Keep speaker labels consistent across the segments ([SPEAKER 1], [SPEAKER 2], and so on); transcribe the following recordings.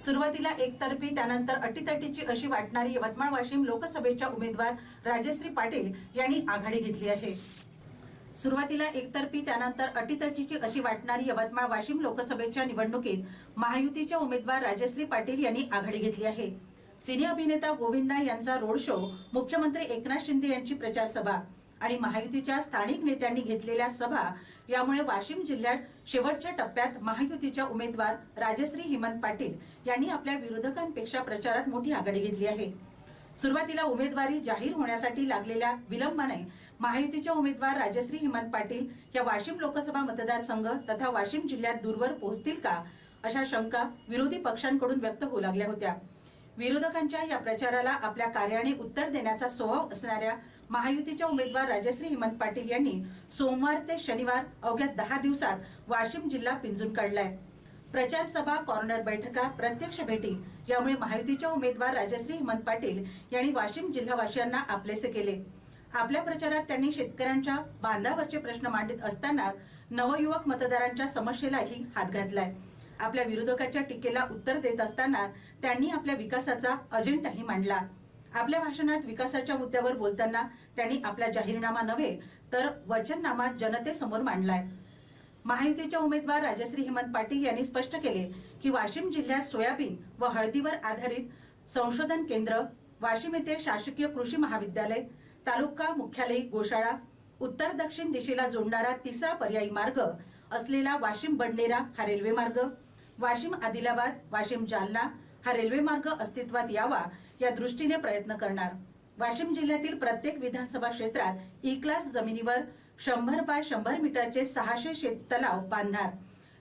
[SPEAKER 1] सुरुवातीला एकतर्फी त्यानंतर अटीतटीची अशी वाटणारी यवतमाळ वाशिम लोकसभेच्या उमेदवार राजश्री पाटील यांनी आघाडी घेतली आहे. सुरुवातीला एकतर्फी त्यानंतर अटीतटीची अशी वाटणारी यवतमाळ वाशिम लोकसभेच्या निवडणुकीत महायुतीच्या उमेदवार राजश्री पाटील यांनी आघाडी घेतली आहे. सिने अभिनेता गोविंदा यांचा रोड शो मुख्यमंत्री एकनाथ शिंदे यांची प्रचार सभा आणि महायुतीच्या स्थानिक नेत्यांनी घेतलेल्या सभा यामुळे वाशिम जिल्ह्यात शेवटच्या टप्प्यात महायुतीच्या उमेदवार राजश्री हेमंत पाटील यांनी आपल्या विरोधकांपेक्षा प्रचारात मोठी आघाडी घेतली आहे. सुरुवातीला उमेदवारी जाहीर होण्यासाठी लागलेल्या विलंबाने महायुतीच्या उमेदवार राजश्री हेमंत पाटील या वाशिम लोकसभा मतदारसंघ तथा वाशिम जिल्ह्यात दूरवर पोहोचतील का अशा शंका विरोधी पक्षांकडून व्यक्त होऊ लागल्या होत्या. विरोधकांच्या या प्रचाराला आपल्या कार्याने उत्तर देण्याचा स्वभाव असणाऱ्या महायुतीच्या उमेदवार राजश्री हेमंत पाटील यांनी सोमवार ते शनिवार अवघ्या दहा दिवसात वाशिम जिल्हा पिंजून काढलाय. प्रचार सभा कॉर्नर बैठका प्रत्यक्ष भेटी यामुळे महायुतीच्या उमेदवार राजश्री हेमंत पाटील यांनी वाशिम जिल्हावासियांना आपलेसे केले. आपल्या प्रचारात त्यांनी शेतकऱ्यांच्या बांधावरचे प्रश्न मांडित असताना नवयुवक मतदारांच्या समस्येलाही हात घातलाय. आपल्या विरोधकाच्या टीकेला उत्तर देत असताना त्यांनी आपल्या विकासाचा अजेंडाही मांडला. आपल्या भाषणात विकासाच्या मुद्द्यावर बोलताना त्यांनी आपला जाहीरनामा नव्हे तर वचननामा जनतेसमोर मांडलाय. महायुतीच्या उमेदवार राजश्री हेमंत पाटील यांनी स्पष्ट केले की वाशिम जिल्ह्यात सोयाबीन व हळदीवर आधारित संशोधन केंद्र वाशिम येथे शासकीय कृषी महाविद्यालय तालुका मुख्यालय गोशाळा उत्तर दक्षिण दिशेला जोडणारा तिसरा पर्यायी मार्ग असलेला वाशिम बंडेरा हा रेल्वे मार्ग वाशिम आदिलाबाद वाशिम जालना हा रेल्वे मार्ग अस्तित्वात यावा या दृष्टीने प्रयत्न करणार. वाशिम जिल्ह्यातील प्रत्येक विधानसभा क्षेत्रात e ई क्लास जमिनीवर शंभर बाय शंभर मीटरचे सहाशे शेत तलाव बांधणार.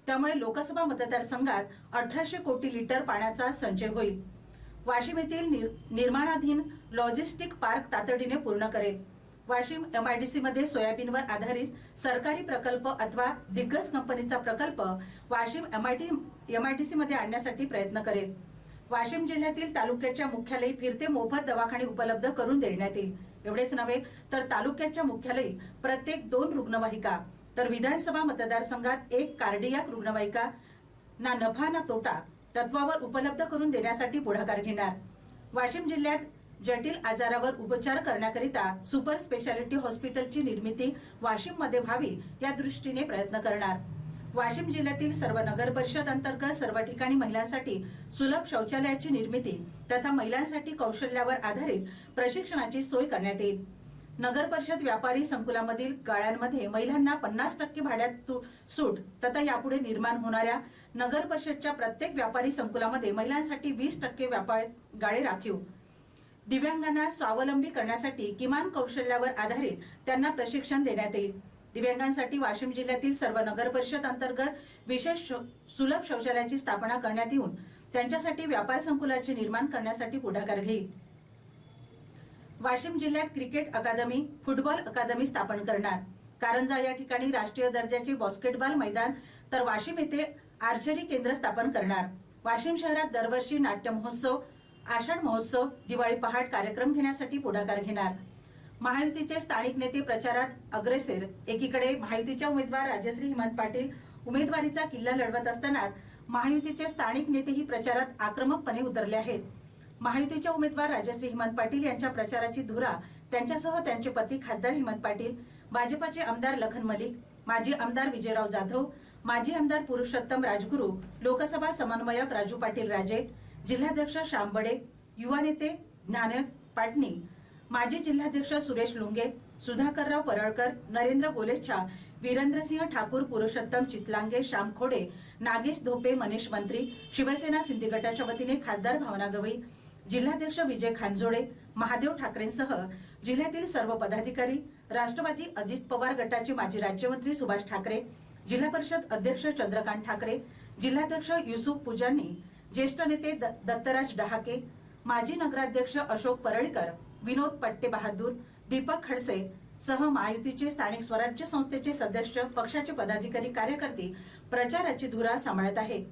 [SPEAKER 1] त्यामुळे लोकसभा मतदारसंघात अठराशे कोटी लिटर पाण्याचा संचय होईल. वाशिम येथील निर- निर्माणाधीन लॉजिस्टिक पार्क तातडीने पूर्ण करेल. वाशिम एमआयडीसी मध्ये सोयाबीनवर आधारित सरकारी प्रकल्प अथवा दिग्गज कंपनीचा प्रकल्प वाशिम एमआयटी एमआयडीसी मध्ये आणण्यासाठी प्रयत्न करेल. वाशिम जिल्ह्यातील तालुक्याच्या मुख्यालयी फिरते मोफत दवाखाने उपलब्ध करून देण्यात येईल. एवढेच नव्हे तर तालुक्याच्या मुख्यालयी प्रत्येक दोन रुग्णवाहिका तर विधानसभा मतदारसंघात एक कार्डियाक रुग्णवाहिका ना नफा ना तोटा तत्वावर उपलब्ध करून देण्यासाठी पुढाकार घेणार. वाशिम जिल्ह्यात जटिल आजारावर उपचार करण्याकरिता सुपर स्पेशालिटी हॉस्पिटलची निर्मिती वाशिममध्ये व्हावी या दृष्टीने प्रयत्न करणार. वाशिम जिल्ह्यातील सर्व नगर परिषद अंतर्गत सर्व ठिकाणी महिलांसाठी सुलभ शौचालयाची निर्मिती तथा महिलांसाठी कौशल्यावर आधारित प्रशिक्षणाची सोय करण्यात येईल. नगर परिषद व्यापारी संकुलामधील गाळ्यांमध्ये महिलांना पन्नास टक्के भाड्यात सूट तथा यापुढे निर्माण होणाऱ्या नगर परिषदच्या प्रत्येक व्यापारी संकुलामध्ये महिलांसाठी वीस टक्के व्यापार गाळे राखीव. दिव्यांगांना स्वावलंबी करण्यासाठी किमान कौशल्यावर आधारित त्यांना प्रशिक्षण देण्यात येईल. दिव्यांगांसाठी वाशिम जिल्ह्यातील सर्व नगर परिषद अंतर्गत विशेष सुलभ शौचालयाची स्थापना करण्यात येऊन त्यांच्यासाठी व्यापार संकुलाचे निर्माण करण्यासाठी पुढाकार घेईल. वाशिम जिल्ह्यात क्रिकेट अकादमी फुटबॉल अकादमी स्थापन करणार. कारंजा या ठिकाणी राष्ट्रीय दर्जाचे बास्केटबॉल मैदान तर वाशिम येथे आर्चरी केंद्र स्थापन करणार. वाशिम शहरात दरवर्षी नाट्य महोत्सव आषाढ महोत्सव दिवाळी पहाट कार्यक्रम घेण्यासाठी पुढाकार घेणार. महायुतीचे स्थानिक नेते प्रचारात अग्रेसर. एकीकडे महायुतीच्या उमेदवार राजश्री हेमंत पाटील उमेदवारीचा किल्ला लढवत असताना महायुतीचे स्थानिक नेतेही प्रचारात आक्रमकपणे उतरले आहेत. महायुतीच्या उमेदवार राजश्री हेमंत पाटील यांच्या प्रचाराची धुरा त्यांच्यासह त्यांचे पती खासदार हेमंत पाटील भाजपाचे आमदार लखन मलिक माजी आमदार विजयराव जाधव माजी आमदार पुरुषोत्तम राजगुरू लोकसभा समन्वयक राजू पाटील राजे जिल्हाध्यक्ष श्याम बडे युवा नेते ज्ञान पाटणी माजी जिल्हाध्यक्ष सुरेश लुंगे सुधाकरराव परळकर नरेंद्र गोलेच्छा वीरेंद्रसिंह ठाकूर पुरुषोत्तम चितलांगे श्याम खोडे नागेश धोपे मनीष मंत्री शिवसेना सिंधी गटाच्या वतीने खासदार भावना गवई जिल्हाध्यक्ष विजय खानजोडे महादेव ठाकरेंसह जिल्ह्यातील सर्व पदाधिकारी राष्ट्रवादी अजित पवार गटाचे माजी राज्यमंत्री सुभाष ठाकरे जिल्हा परिषद अध्यक्ष चंद्रकांत ठाकरे जिल्हाध्यक्ष युसुफ पुजानी ज्येष्ठ नेते द- दत्तराज डहाके माजी नगराध्यक्ष अशोक परळकर विनोद पट्टे बहादूर दीपक खडसे सह महायुतीचे स्थानिक स्वराज्य संस्थेचे सदस्य पक्षाचे पदाधिकारी कार्यकर्ते प्रचाराची धुरा सांभाळत आहे.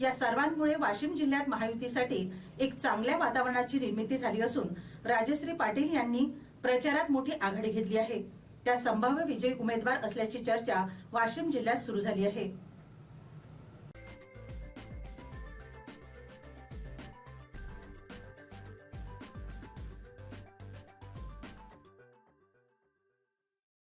[SPEAKER 1] या सर्वांमुळे वाशिम जिल्ह्यात महायुतीसाठी एक चांगल्या वातावरणाची निर्मिती झाली असून राजश्री पाटील यांनी प्रचारात मोठी आघाडी घेतली आहे. त्या संभाव्य विजयी उमेदवार असल्याची चर्चा वाशिम जिल्ह्यात सुरू झाली आहे.